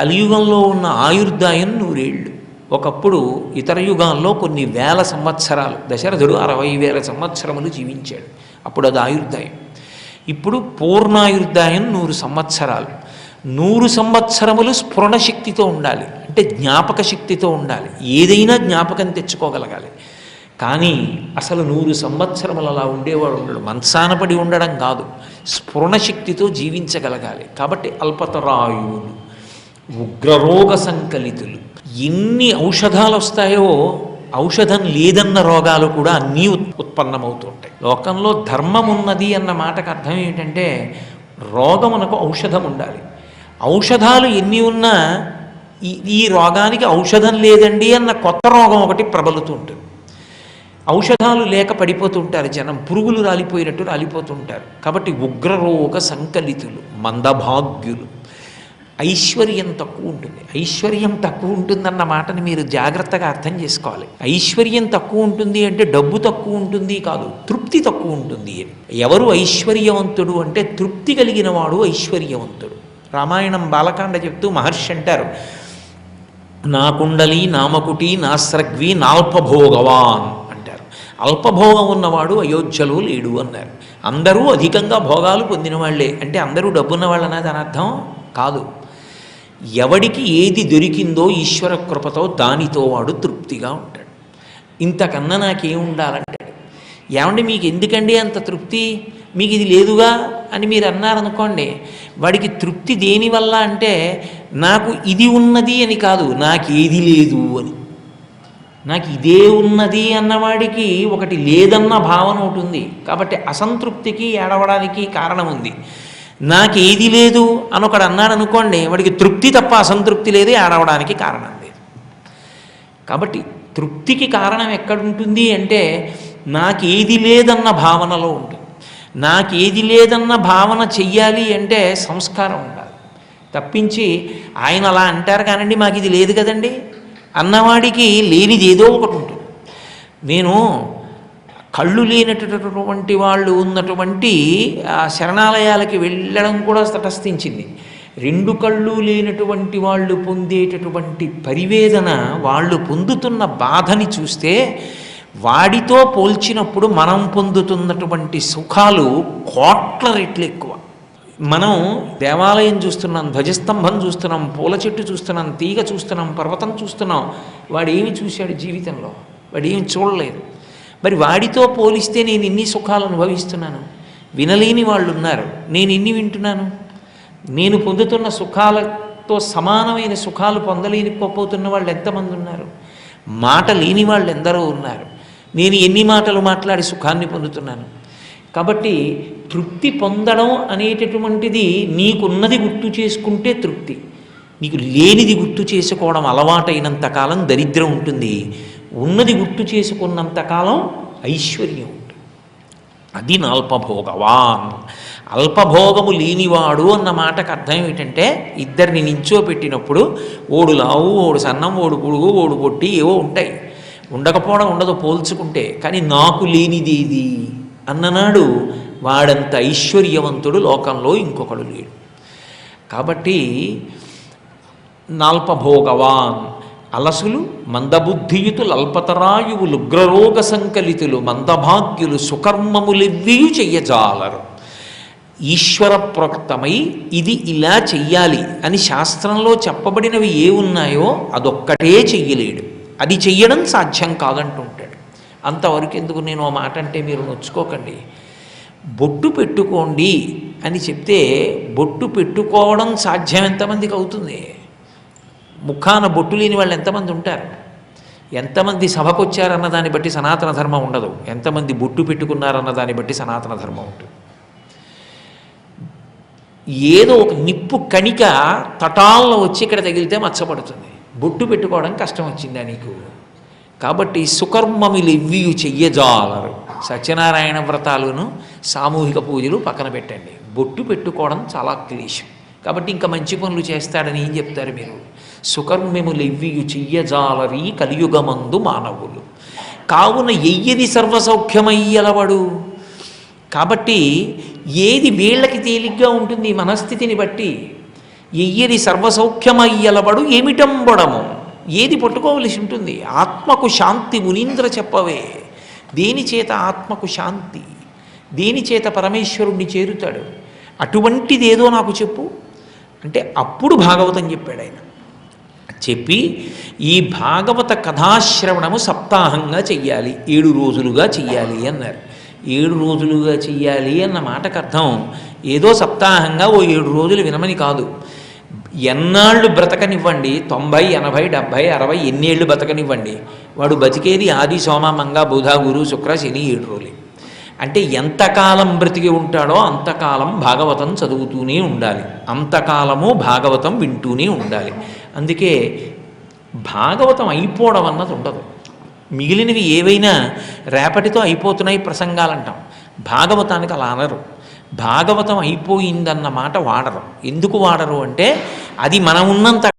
కలియుగంలో ఉన్న ఆయుర్దాయం నూరేళ్ళు. ఒకప్పుడు ఇతర యుగాల్లో కొన్ని వేల సంవత్సరాలు దశరథుడు అరవై వేల సంవత్సరములు జీవించాడు. అప్పుడు అది ఆయుర్దాయం. ఇప్పుడు పూర్ణాయుర్దాయం నూరు సంవత్సరాలు. నూరు సంవత్సరములు స్ఫురణ శక్తితో ఉండాలి. అంటే జ్ఞాపక శక్తితో ఉండాలి. ఏదైనా జ్ఞాపకం తెచ్చుకోగలగాలి. కానీ అసలు నూరు సంవత్సరములు అలా ఉండేవాడు ఉండడు. మంచాన పడి ఉండడం కాదు. స్ఫురణ శక్తితో జీవించగలగాలి. కాబట్టి అల్పతరాయువులు. ఉగ్రరోగ సంకలితులు. ఎన్ని ఔషధాలు వస్తాయో ఔషధం లేదన్న రోగాలు కూడా అన్నీ ఉత్- ఉత్పన్నమవుతుంటాయి. లోకంలో ధర్మం ఉన్నది అన్న మాటకు అర్థం ఏంటంటే రోగమునకు ఔషధం ఉండాలి. ఔషధాలు ఎన్ని ఉన్నా ఈ ఈ రోగానికి ఔషధం లేదండి అన్న కొత్త రోగం ఒకటి ప్రబలుతూ ఉంటుంది ఔషధాలు లేక పడిపోతుంటారు జనం పురుగులు రాలిపోయినట్టు రాలిపోతుంటారు. కాబట్టి ఉగ్రరోగ సంకలితులు మందభాగ్యులు. ఐశ్వర్యం తక్కువ ఉంటుంది. ఐశ్వర్యం తక్కువ ఉంటుందన్న మాటని మీరు జాగ్రత్తగా అర్థం చేసుకోవాలి. ఐశ్వర్యం తక్కువ ఉంటుంది అంటే డబ్బు తక్కువ ఉంటుంది కాదు తృప్తి తక్కువ ఉంటుంది. అని ఎవరు ఐశ్వర్యవంతుడు అంటే తృప్తి కలిగిన వాడు ఐశ్వర్యవంతుడు. రామాయణం బాలకాండ చెప్తూ మహర్షి అంటారు నా కుండలి నామకుటి నాస్రగ్వి నాల్పభోగవాన్ అంటారు. అల్పభోగం ఉన్నవాడు అయోధ్యలో లేడు అన్నారు. అందరూ అధికంగా భోగాలు పొందిన వాళ్ళే అంటే అందరూ డబ్బున్న వాళ్ళనా దాని అర్థం కాదు. ఎవడికి ఏది దొరికిందో ఈశ్వర కృపతో దానితో వాడు తృప్తిగా ఉంటాడు. ఇంతకన్నా నాకేముండాలంటాడు ఏమండి మీకు ఎందుకండి అంత తృప్తి? మీకు ఇది లేదుగా అని మీరు అన్నారనుకోండి వాడికి తృప్తి దేనివల్ల అంటే నాకు ఇది ఉన్నది అని కాదు నాకు ఏది లేదు అని. నాకు ఇదే ఉన్నది అన్నవాడికి ఒకటి లేదన్న భావన ఉంటుంది కాబట్టి అసంతృప్తికి ఏడవడానికి కారణం ఉంది. నాకు ఏది లేదు అని ఒకడు అన్నాడు అనుకోండి వాడికి తృప్తి తప్ప అసంతృప్తి లేదు ఏడవడానికి కారణం లేదు. కాబట్టి తృప్తికి కారణం ఎక్కడుంటుంది అంటే నాకేది లేదన్న భావనలో ఉంటుంది నాకేది లేదన్న భావన చెయ్యాలి అంటే సంస్కారం ఉండాలి. తప్పించి ఆయన అలా అంటారు కానండి మాకు ఇది లేదు కదండి. అన్నవాడికి లేనిది ఏదో ఒకటి ఉంటుంది. నేను కళ్ళు లేనటువంటి వాళ్ళు ఉన్నటువంటి ఆ శరణాలయాలకి వెళ్ళడం కూడా తటస్థించింది. రెండు కళ్ళు లేనటువంటి వాళ్ళు పొందేటటువంటి పరివేదన వాళ్ళు పొందుతున్న బాధని చూస్తే వాడితో పోల్చినప్పుడు మనం పొందుతున్నటువంటి సుఖాలు కోట్ల రెట్లు ఎక్కువ. మనం దేవాలయం చూస్తున్నాం ధ్వజస్తంభం చూస్తున్నాం పూల చెట్టు చూస్తున్నాం తీగ చూస్తున్నాం పర్వతం చూస్తున్నాం. వాడు ఏమి చూశాడు జీవితంలో? వాడు ఏమి చూడలేదు. మరి వాడితో పోలిస్తే నేను ఇన్ని సుఖాలు అనుభవిస్తున్నాను. వినలేని వాళ్ళు ఉన్నారు నేను ఎన్ని వింటున్నాను. నేను పొందుతున్న సుఖాలతో సమానమైన సుఖాలు పొందలేనిపోతున్న వాళ్ళు ఎంతమంది ఉన్నారు? మాట లేని వాళ్ళు ఎందరో ఉన్నారు. నేను ఎన్ని మాటలు మాట్లాడి సుఖాన్ని పొందుతున్నాను? కాబట్టి తృప్తి పొందడం అనేటటువంటిది నీకున్నది గుర్తు చేసుకుంటే తృప్తి. నీకు లేనిది గుర్తు చేసుకోవడం అలవాటైనంత కాలం దరిద్రం ఉంటుంది. ఉన్నది గుర్తు చేసుకున్నంతకాలం ఐశ్వర్యం ఉంటుంది. అది నల్పభోగవాన్. అల్పభోగము లేనివాడు అన్న మాటకు అర్థం ఏమిటంటే ఇద్దరిని నించోపెట్టినప్పుడు ఓడు లావు ఓడు సన్నం ఓడు పొడుగు ఓడు పొట్టి ఏవో ఉంటాయి. ఉండకపోవడం ఉండదు పోల్చుకుంటే. కానీ నాకు లేనిదేది అన్ననాడు వాడంత ఐశ్వర్యవంతుడు లోకంలో ఇంకొకడు లేడు. కాబట్టి నాల్పభోగవాన్ అలసులు మందబుద్ధియుతులు అల్పతరాయువులు ఉగ్రరోగ సంకలితులు మందభాగ్యులు సుకర్మములెవ్వియు చెయ్యజాలరు. ఈశ్వర ప్రోక్తమై ఇది ఇలా చెయ్యాలి అని శాస్త్రంలో చెప్పబడినవి ఏ ఉన్నాయో అదొక్కటే చెయ్యలేడు. అది చెయ్యడం సాధ్యం కాదంటుంటాడు. అంతవరకు ఎందుకు నేను ఆ మాట అంటే మీరు నొచ్చుకోకండి. బొట్టు పెట్టుకోండి అని చెప్తే బొట్టు పెట్టుకోవడం సాధ్యం ఎంతమందికి అవుతుంది? ముఖాన బొట్టు లేని వాళ్ళు ఎంతమంది ఉంటారు? ఎంతమంది సభకు వచ్చారన్న దాన్ని బట్టి సనాతన ధర్మం ఉండదు. ఎంతమంది బొట్టు పెట్టుకున్నారన్న దాన్ని బట్టి సనాతన ధర్మం ఉంటుంది. ఏదో ఒక నిప్పు కణిక తటాల్లో వచ్చి ఇక్కడ తగిలితే మచ్చపడుతుంది. బొట్టు పెట్టుకోవడం కష్టం వచ్చిందా నీకు? కాబట్టి సుకర్మములు ఇవ్వియు చెయ్యజాలరు. సత్యనారాయణ వ్రతాలను సామూహిక పూజలు పక్కన పెట్టండి. బొట్టు పెట్టుకోవడం చాలా క్లేశం. కాబట్టి ఇంకా మంచి పనులు చేస్తాడని ఏం చెప్తారు మీరు? సుకర్మ్యములు ఇవ్వియు చెయ్యజాలరి కలియుగమందు మానవులు. కావున ఎయ్యది సర్వసౌఖ్యమయ్యలవడు. కాబట్టి ఏది వీళ్ళకి తేలిగ్గా ఉంటుంది మనస్థితిని బట్టి ఎయ్యది సర్వసౌఖ్యమయ్యలబడు ఏమిటంబడము? ఏది పట్టుకోవలసి ఉంటుంది? ఆత్మకు శాంతి మునీంద్ర చెప్పవే. దేని చేత ఆత్మకు శాంతి? దేని చేత పరమేశ్వరుణ్ణి చేరుతాడు? అటువంటిదేదో నాకు చెప్పు. అంటే అప్పుడు భాగవతం చెప్పాడు ఆయన. చెప్పి ఈ భాగవత కథాశ్రవణము సప్తాహంగా చెయ్యాలి ఏడు రోజులుగా చెయ్యాలి అన్నారు. ఏడు రోజులుగా చెయ్యాలి అన్న మాటకు అర్థం ఏదో సప్తాహంగా ఓ ఏడు రోజులు వినమని కాదు. ఎన్నాళ్ళు బ్రతకనివ్వండి? తొంభై ఎనభై డెబ్భై అరవై ఎన్నేళ్ళు బ్రతకనివ్వండి? వాడు బతికేది ఆది సోమ మంగ బుధ గురు శుక్ర శని ఏడు రోజులే. అంటే ఎంతకాలం బ్రతికి ఉంటాడో అంతకాలం భాగవతం చదువుతూనే ఉండాలి. అంతకాలము భాగవతం వింటూనే ఉండాలి. అందుకే భాగవతం అయిపోవడం అన్నది ఉండదు. మిగిలినవి ఏవైనా రేపటితో అయిపోతున్నాయి ప్రసంగాలు అంటాం భాగవతానికి అలా అనరు. భాగవతం అయిపోయిందన్న మాట వాడరు. ఎందుకు వాడరు అంటే అది మనం ఉన్నంత